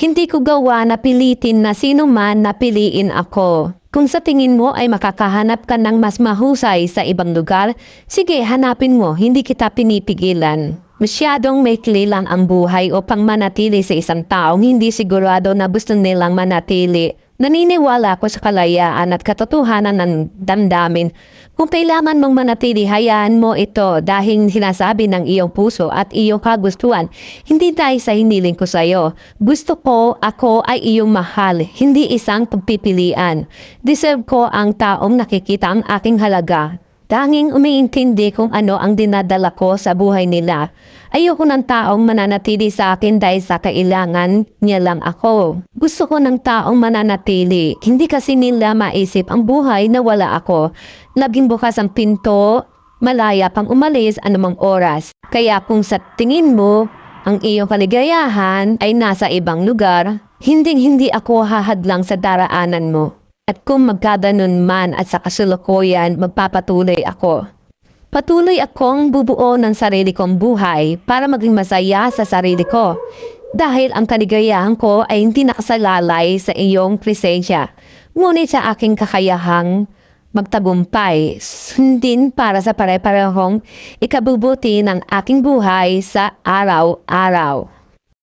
Hindi ko gawa na pilitin na sino man na piliin ako. Kung sa tingin mo ay makakahanap ka ng mas mahusay sa ibang lugar, sige hanapin mo, hindi kita pinipigilan. Masyadong maikli lang ang buhay upang manatili sa isang taong hindi sigurado na gusto nilang manatili. Naniniwala ako sa kalayaan at katotohanan ng damdamin. Kung kailangan mong manatili, hayaan mo ito dahil sinasabi ng iyong puso at iyong kagustuhan. Hindi dahil sa hiniling ko sa iyo. Gusto ko ako ay iyong mahal, hindi isang pagpipilian. Deserve ko ang taong nakikita ang aking halaga. Tanging umiintindi kung ano ang dinadala ko sa buhay nila. Ayoko ng taong mananatili sa akin dahil sa kailangan niya lang ako. Gusto ko ng taong mananatili. Hindi kasi nila maisip ang buhay na wala ako. Laging bukas ang pinto, malaya pang umalis anumang oras. Kaya kung sa tingin mo, ang iyong kaligayahan ay nasa ibang lugar, hinding-hindi ako hahadlang sa daraanan mo. At kung magkadanon man at sa kasulukuyan, magpapatuloy ako. Patuloy akong bubuo ng sarili kong buhay para maging masaya sa sarili ko. Dahil ang kaligayahan ko ay hindi nakasalalay sa iyong presensya. Ngunit sa aking kakayahang magtagumpay, sundin para sa pare-parehong ikabubuti ng aking buhay sa araw-araw.